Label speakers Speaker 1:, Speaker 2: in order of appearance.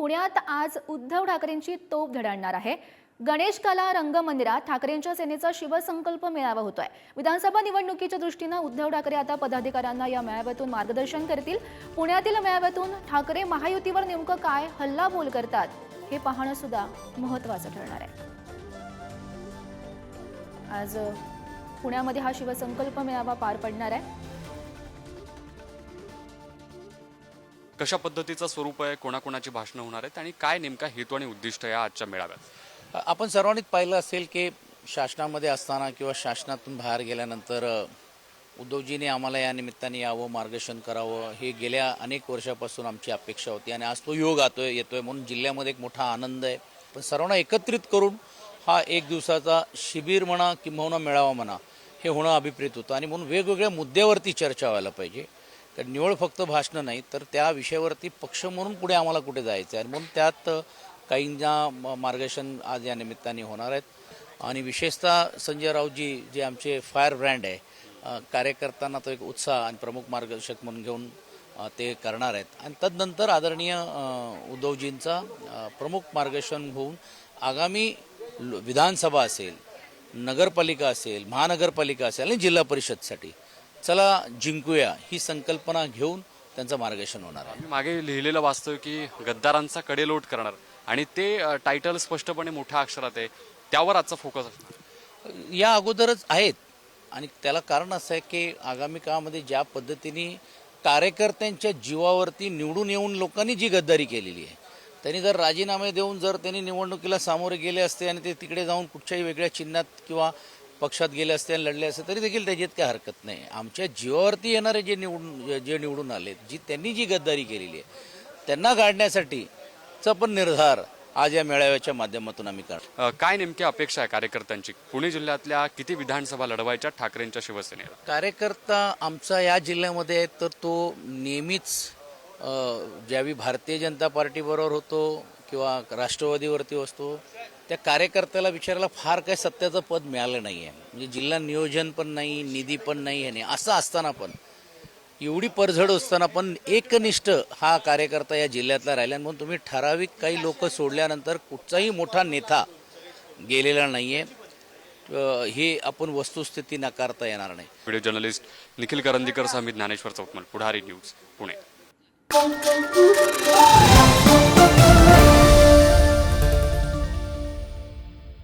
Speaker 1: पुण्यात आज उद्धव ठाकरेंची तोप धडाडणार आहे. गणेश कला रंगमंदिरात ठाकरेंच्या सेनेचा शिवसंकल्प मेळावा होतोय. विधानसभा निवडणुकीच्या दृष्टीनं उद्धव ठाकरे आता पदाधिकाऱ्यांना या मेळाव्यातून मार्गदर्शन करतील. पुण्यातील मेळाव्यातून ठाकरे महायुतीवर नेमकं काय हल्लाबोल करतात हे पाहणं सुद्धा महत्वाचं ठरणार आहे. आज पुण्यामध्ये हा शिवसंकल्प मेळावा पार पडणार आहे.
Speaker 2: कशा पद्धतीचं स्वरूप आहे कोणाकोणाची भाषणं होणार आहेत आणि काय नेमका हेतू आणि उद्दिष्ट या आजच्या मेळाव्यात?
Speaker 3: आपण सर्वांनीच पाहिलं असेल की शासनामध्ये असताना किंवा शासनातून बाहेर गेल्यानंतर अ, उद्धवजीने आम्हाला या निमित्ताने यावं मार्गदर्शन करावं हे गेल्या अनेक वर्षापासून आमची अपेक्षा होती आणि आज तो योग आतोय येतोय म्हणून जिल्ह्यामध्ये एक मोठा आनंद आहे. पण सर्वांना एकत्रित करून हा एक दिवसाचा शिबिर म्हणा किंबहुना मेळावा म्हणा हे होणं अभिप्रेत होतं आणि म्हणून वेगवेगळ्या मुद्द्यावरती चर्चा व्हायला पाहिजे. कारण निवळ फक्त भाषणं नाही तर त्या विषयावरती पक्ष म्हणून पुढे आम्हाला कुठे जायचं आहे म्हणून त्यात काहींना म- मार्गदर्शन आज या निमित्ताने होणार आहेत. आणि विशेषतः संजय रावजी जे आमचे फायर ब्रँड आहे कार्यकर्त्यांना तो एक उत्साह आणि प्रमुख मार्गदर्शक म्हणून घेऊन ते करणार आहेत. आणि तदनंतर आदरणीय उद्धवजींचा प्रमुख मार्गदर्शन होऊन आगामी विधानसभा असेल नगरपालिका असेल महानगरपालिका असेल आणि जिल्हा परिषदसाठी. चला जिंकूया ही संकल्पना घेऊन त्यांचं मार्गदर्शन होणार आहे.
Speaker 2: मागे लिहिलेलं वाचतोय की गद्दारांचा कडेलोट करणार. आणि ते टायटल स्पष्टपणे मोठ्या अक्षरात आहे. त्यावर आजचा फोकस असणार.
Speaker 3: या अगोदरच आहेत. आणि त्याला कारण असं आहे की आगामी काळामध्ये ज्या पद्धतीने कार्यकर्त्यांच्या जीवावरती निवडून येऊन लोकांनी जी गद्दारी केलेली आहे त्यांनी जर राजीनामे देऊन जर त्यांनी निवडणुकीला सामोरे गेले असते आणि ते तिकडे जाऊन कुठच्याही वेगळ्या चिन्हात किंवा पक्षात गेले असते आणि लढले असते तरी देखील त्याच्यात काही हरकत नाही. आमच्या जीवावरती येणारे जे निवडून जे निवडून आले जी त्यांनी जी गद्दारी केलेली आहे त्यांना काढण्यासाठीचा पण निर्धार आज या मेळाव्याच्या माध्यमातून आम्ही
Speaker 2: अ, काय नेमकी अपेक्षा आहे कार्यकर्त्यांची? पुणे जिल्ह्यातल्या किती विधानसभा लढवायच्या ठाकरेंच्या शिवसेनेला
Speaker 3: कार्यकर्ता आमचा या जिल्ह्यामध्ये आहे तर तो नेहमीच ज्यावेळी भारतीय जनता पार्टीबरोबर होतो किंवा राष्ट्रवादीवरती असतो त्या कार्यकर्त्याला विचारायला फार काही सत्याचं पद मिळालं नाही आहे म्हणजे जिल्हा नियोजन पण नाही निधी पण नाही हे नाही असं असताना पण एवढी परझड असताना पण एकनिष्ठ हा कार्यकर्ता या जिल्ह्यातला राहिला म्हणून तुम्ही ठराविक काही लोक सोडल्यानंतर कुठचाही मोठा नेता गेलेला नाहीये. अ, हे आपण वस्तुस्थिती नाकारता येणार नाही.
Speaker 2: व्हिडिओ जर्नलिस्ट निखिल करंदीकर मी ज्ञानेश्वर चौकमल पुढारी न्यूज पुणे.